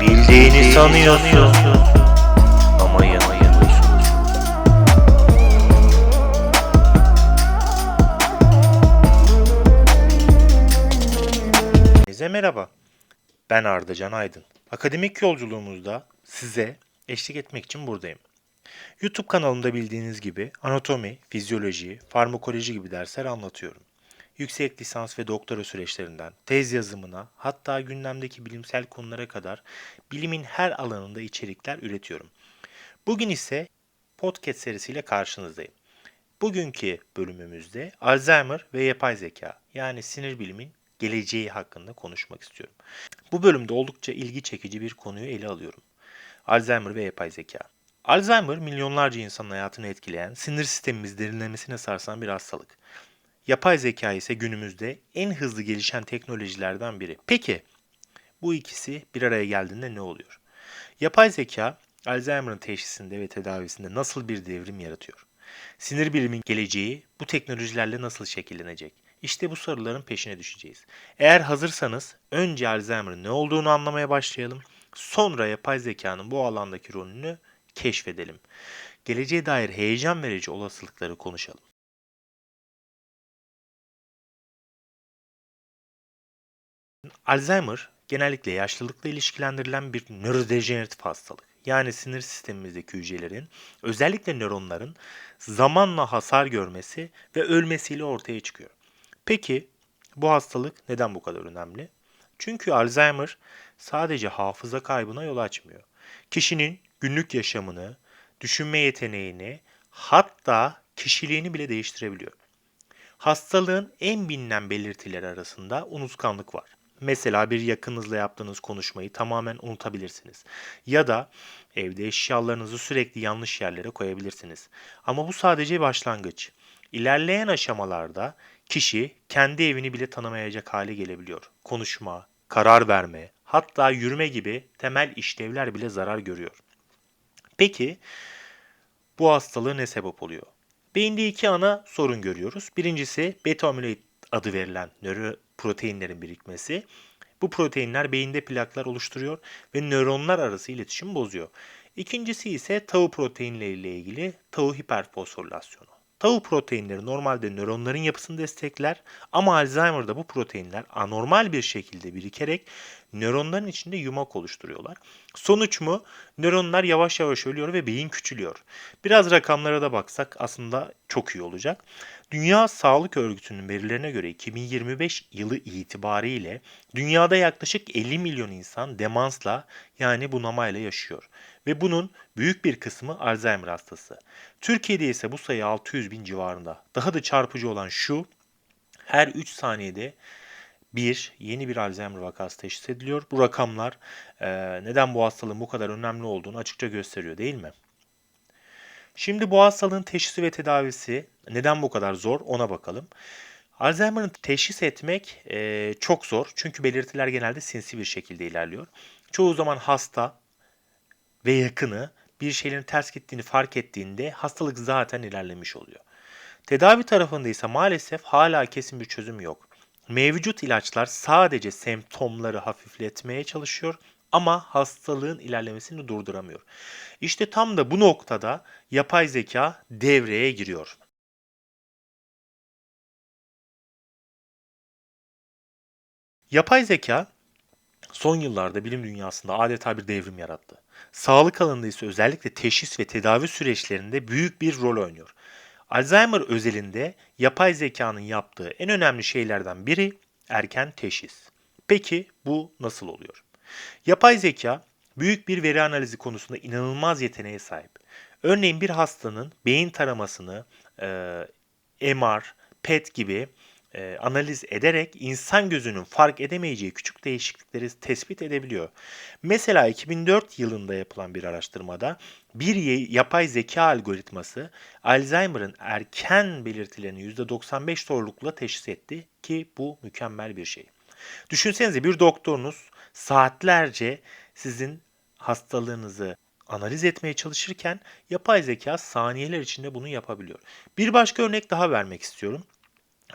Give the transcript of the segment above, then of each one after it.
Bildiğini sanıyorsun ama yanılıyorsun. Herkese merhaba. Ben Arda Can Aydın. Akademik yolculuğumuzda size eşlik etmek için buradayım. YouTube kanalımda bildiğiniz gibi anatomi, fizyoloji, farmakoloji gibi dersler anlatıyorum. Yüksek lisans ve doktora süreçlerinden tez yazımına hatta gündemdeki bilimsel konulara kadar bilimin her alanında içerikler üretiyorum. Bugün ise podcast serisiyle karşınızdayım. Bugünkü bölümümüzde Alzheimer ve yapay zeka yani sinir bilimin geleceği hakkında konuşmak istiyorum. Bu bölümde oldukça ilgi çekici bir konuyu ele alıyorum. Alzheimer ve yapay zeka. Alzheimer milyonlarca insanın hayatını etkileyen, sinir sistemimiz derinlemesine sarsan bir hastalık. Yapay zeka ise günümüzde en hızlı gelişen teknolojilerden biri. Peki bu ikisi bir araya geldiğinde ne oluyor? Yapay zeka Alzheimer'ın teşhisinde ve tedavisinde nasıl bir devrim yaratıyor? Sinir bilimin geleceği bu teknolojilerle nasıl şekillenecek? İşte bu soruların peşine düşeceğiz. Eğer hazırsanız önce Alzheimer'ın ne olduğunu anlamaya başlayalım. Sonra yapay zekanın bu alandaki rolünü keşfedelim. Geleceğe dair heyecan verici olasılıkları konuşalım. Alzheimer genellikle yaşlılıkla ilişkilendirilen bir nörodejeneratif hastalık. Yani sinir sistemimizdeki hücrelerin, özellikle nöronların zamanla hasar görmesi ve ölmesiyle ortaya çıkıyor. Peki bu hastalık neden bu kadar önemli? Çünkü Alzheimer sadece hafıza kaybına yol açmıyor. Kişinin günlük yaşamını, düşünme yeteneğini, hatta kişiliğini bile değiştirebiliyor. Hastalığın en bilinen belirtileri arasında unutkanlık var. Mesela bir yakınınızla yaptığınız konuşmayı tamamen unutabilirsiniz. Ya da evde eşyalarınızı sürekli yanlış yerlere koyabilirsiniz. Ama bu sadece başlangıç. İlerleyen aşamalarda kişi kendi evini bile tanımayacak hale gelebiliyor. Konuşma, karar verme, hatta yürüme gibi temel işlevler bile zarar görüyor. Peki bu hastalığı ne sebep oluyor? Beyinde iki ana sorun görüyoruz. Birincisi beta amiloid adı verilen nöroproteinlerin birikmesi. Bu proteinler beyinde plaklar oluşturuyor ve nöronlar arası iletişim bozuyor. İkincisi ise tau proteinleriyle ilgili tau hiperfosforilasyonu. Tau proteinleri normalde nöronların yapısını destekler ama Alzheimer'da bu proteinler anormal bir şekilde birikerek nöronların içinde yumak oluşturuyorlar. Sonuç mu? Nöronlar yavaş yavaş ölüyor ve beyin küçülüyor. Biraz rakamlara da baksak aslında çok iyi olacak. Dünya Sağlık Örgütü'nün verilerine göre 2025 yılı itibariyle dünyada yaklaşık 50 milyon insan demansla yani bunamayla yaşıyor. Ve bunun büyük bir kısmı Alzheimer hastası. Türkiye'de ise bu sayı 600 bin civarında. Daha da çarpıcı olan şu, her 3 saniyede bir yeni bir Alzheimer vakası teşhis ediliyor. Bu rakamlar e, neden bu hastalığın bu kadar önemli olduğunu açıkça gösteriyor değil mi? Şimdi bu hastalığın teşhisi ve tedavisi neden bu kadar zor ona bakalım. Alzheimer'ın teşhis etmek e, çok zor çünkü belirtiler genelde sinsi bir şekilde ilerliyor. Çoğu zaman hasta ve yakını bir şeylerin ters gittiğini fark ettiğinde hastalık zaten ilerlemiş oluyor. Tedavi tarafında ise maalesef hala kesin bir çözüm yok. Mevcut ilaçlar sadece semptomları hafifletmeye çalışıyor ama hastalığın ilerlemesini durduramıyor. İşte tam da bu noktada yapay zeka devreye giriyor. Yapay zeka son yıllarda bilim dünyasında adeta bir devrim yarattı. Sağlık alanında ise özellikle teşhis ve tedavi süreçlerinde büyük bir rol oynuyor. Alzheimer özelinde yapay zekanın yaptığı en önemli şeylerden biri erken teşhis. Peki bu nasıl oluyor? Yapay zeka büyük bir veri analizi konusunda inanılmaz yeteneğe sahip. Örneğin bir hastanın beyin taramasını e, MR, PET gibi e, analiz ederek insan gözünün fark edemeyeceği küçük değişiklikleri tespit edebiliyor. Mesela 2004 yılında yapılan bir araştırmada bir yapay zeka algoritması Alzheimer'ın erken belirtilerini %95 doğrulukla teşhis etti ki bu mükemmel bir şey. Düşünsenize bir doktorunuz saatlerce sizin hastalığınızı analiz etmeye çalışırken yapay zeka saniyeler içinde bunu yapabiliyor. Bir başka örnek daha vermek istiyorum.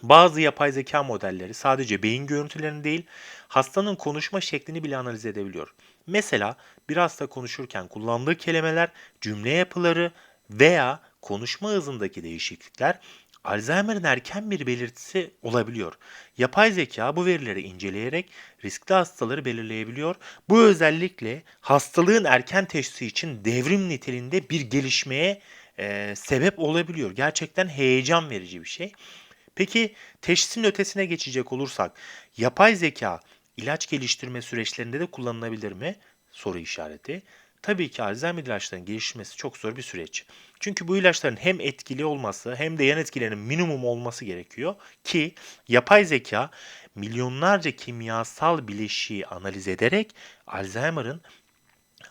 Bazı yapay zeka modelleri sadece beyin görüntülerini değil, hastanın konuşma şeklini bile analiz edebiliyor. Mesela bir hasta konuşurken kullandığı kelimeler, cümle yapıları veya konuşma hızındaki değişiklikler Alzheimer'ın erken bir belirtisi olabiliyor. Yapay zeka bu verileri inceleyerek riskli hastaları belirleyebiliyor. Bu özellikle hastalığın erken teşhisi için devrim niteliğinde bir gelişmeye e, sebep olabiliyor. Gerçekten heyecan verici bir şey. Peki teşhisin ötesine geçecek olursak yapay zeka ilaç geliştirme süreçlerinde de kullanılabilir mi? Soru işareti. Tabii ki Alzheimer ilaçlarının geliştirmesi çok zor bir süreç. Çünkü bu ilaçların hem etkili olması hem de yan etkilerinin minimum olması gerekiyor ki yapay zeka milyonlarca kimyasal bileşiği analiz ederek Alzheimer'ın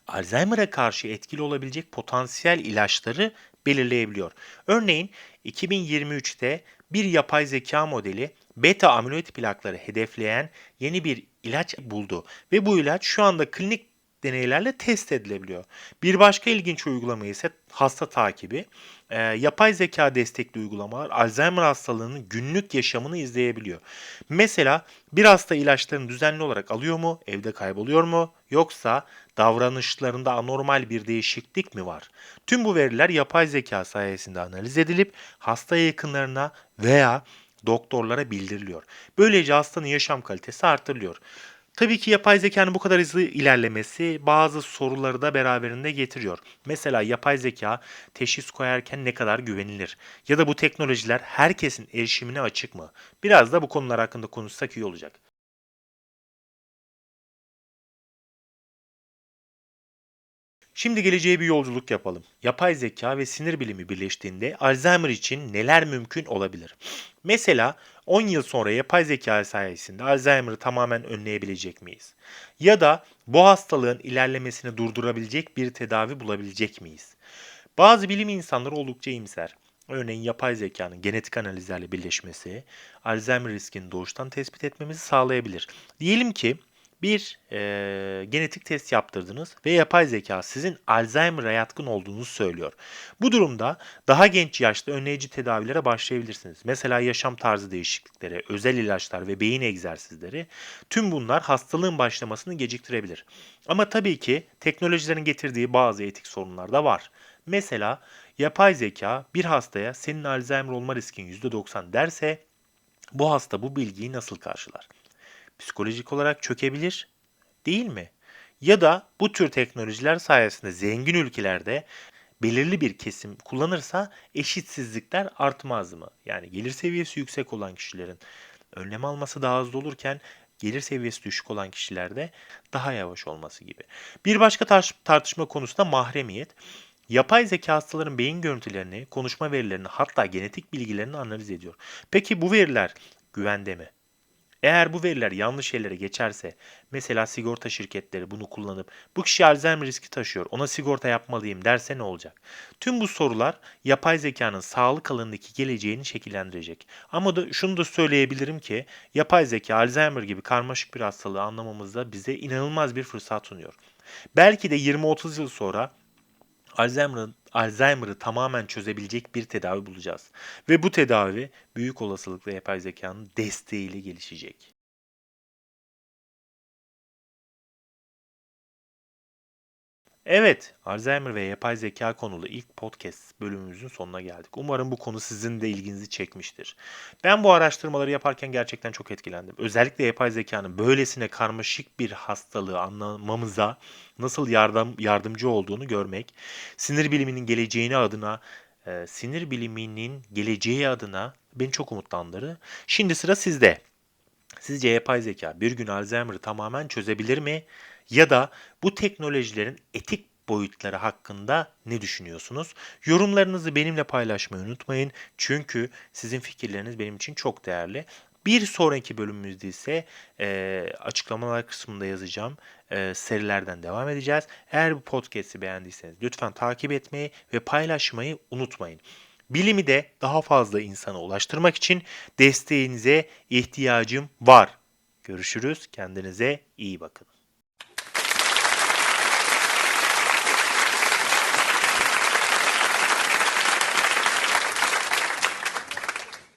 Alzheimer'a karşı etkili olabilecek potansiyel ilaçları belirleyebiliyor. Örneğin 2023'te bir yapay zeka modeli beta amiloid plakları hedefleyen yeni bir ilaç buldu ve bu ilaç şu anda klinik deneylerle test edilebiliyor. Bir başka ilginç uygulama ise hasta takibi. E, yapay zeka destekli uygulamalar Alzheimer hastalığının günlük yaşamını izleyebiliyor. Mesela bir hasta ilaçlarını düzenli olarak alıyor mu, evde kayboluyor mu, yoksa davranışlarında anormal bir değişiklik mi var? Tüm bu veriler yapay zeka sayesinde analiz edilip hasta yakınlarına veya doktorlara bildiriliyor. Böylece hastanın yaşam kalitesi artırılıyor. Tabii ki yapay zekanın bu kadar hızlı ilerlemesi bazı soruları da beraberinde getiriyor. Mesela yapay zeka teşhis koyarken ne kadar güvenilir? Ya da bu teknolojiler herkesin erişimine açık mı? Biraz da bu konular hakkında konuşsak iyi olacak. Şimdi geleceğe bir yolculuk yapalım. Yapay zeka ve sinir bilimi birleştiğinde Alzheimer için neler mümkün olabilir? Mesela 10 yıl sonra yapay zeka sayesinde Alzheimer'ı tamamen önleyebilecek miyiz? Ya da bu hastalığın ilerlemesini durdurabilecek bir tedavi bulabilecek miyiz? Bazı bilim insanları oldukça iyimser. Örneğin yapay zekanın genetik analizlerle birleşmesi Alzheimer riskini doğuştan tespit etmemizi sağlayabilir. Diyelim ki bir e, genetik test yaptırdınız ve yapay zeka sizin Alzheimer'a yatkın olduğunuzu söylüyor. Bu durumda daha genç yaşta önleyici tedavilere başlayabilirsiniz. Mesela yaşam tarzı değişiklikleri, özel ilaçlar ve beyin egzersizleri tüm bunlar hastalığın başlamasını geciktirebilir. Ama tabii ki teknolojilerin getirdiği bazı etik sorunlar da var. Mesela yapay zeka bir hastaya senin Alzheimer olma riskin %90 derse bu hasta bu bilgiyi nasıl karşılar? Psikolojik olarak çökebilir değil mi? Ya da bu tür teknolojiler sayesinde zengin ülkelerde belirli bir kesim kullanırsa eşitsizlikler artmaz mı? Yani gelir seviyesi yüksek olan kişilerin önlem alması daha hızlı olurken gelir seviyesi düşük olan kişilerde daha yavaş olması gibi. Bir başka tar- tartışma konusu da mahremiyet. Yapay zeka hastaların beyin görüntülerini, konuşma verilerini hatta genetik bilgilerini analiz ediyor. Peki bu veriler güvende mi? Eğer bu veriler yanlış yerlere geçerse, mesela sigorta şirketleri bunu kullanıp bu kişi Alzheimer riski taşıyor, ona sigorta yapmalıyım derse ne olacak? Tüm bu sorular yapay zekanın sağlık alanındaki geleceğini şekillendirecek. Ama da şunu da söyleyebilirim ki yapay zeka Alzheimer gibi karmaşık bir hastalığı anlamamızda bize inanılmaz bir fırsat sunuyor. Belki de 20-30 yıl sonra Alzheimer'ın Alzheimer'ı tamamen çözebilecek bir tedavi bulacağız. Ve bu tedavi büyük olasılıkla yapay zekanın desteğiyle gelişecek. Evet, Alzheimer ve yapay zeka konulu ilk podcast bölümümüzün sonuna geldik. Umarım bu konu sizin de ilginizi çekmiştir. Ben bu araştırmaları yaparken gerçekten çok etkilendim. Özellikle yapay zekanın böylesine karmaşık bir hastalığı anlamamıza nasıl yardım yardımcı olduğunu görmek, sinir biliminin geleceğini adına, e, sinir biliminin geleceği adına beni çok umutlandırdı. Şimdi sıra sizde. Sizce yapay zeka bir gün Alzheimer'ı tamamen çözebilir mi? Ya da bu teknolojilerin etik boyutları hakkında ne düşünüyorsunuz? Yorumlarınızı benimle paylaşmayı unutmayın. Çünkü sizin fikirleriniz benim için çok değerli. Bir sonraki bölümümüzde ise e, açıklamalar kısmında yazacağım e, serilerden devam edeceğiz. Eğer bu podcast'i beğendiyseniz lütfen takip etmeyi ve paylaşmayı unutmayın. Bilimi de daha fazla insana ulaştırmak için desteğinize ihtiyacım var. Görüşürüz. Kendinize iyi bakın.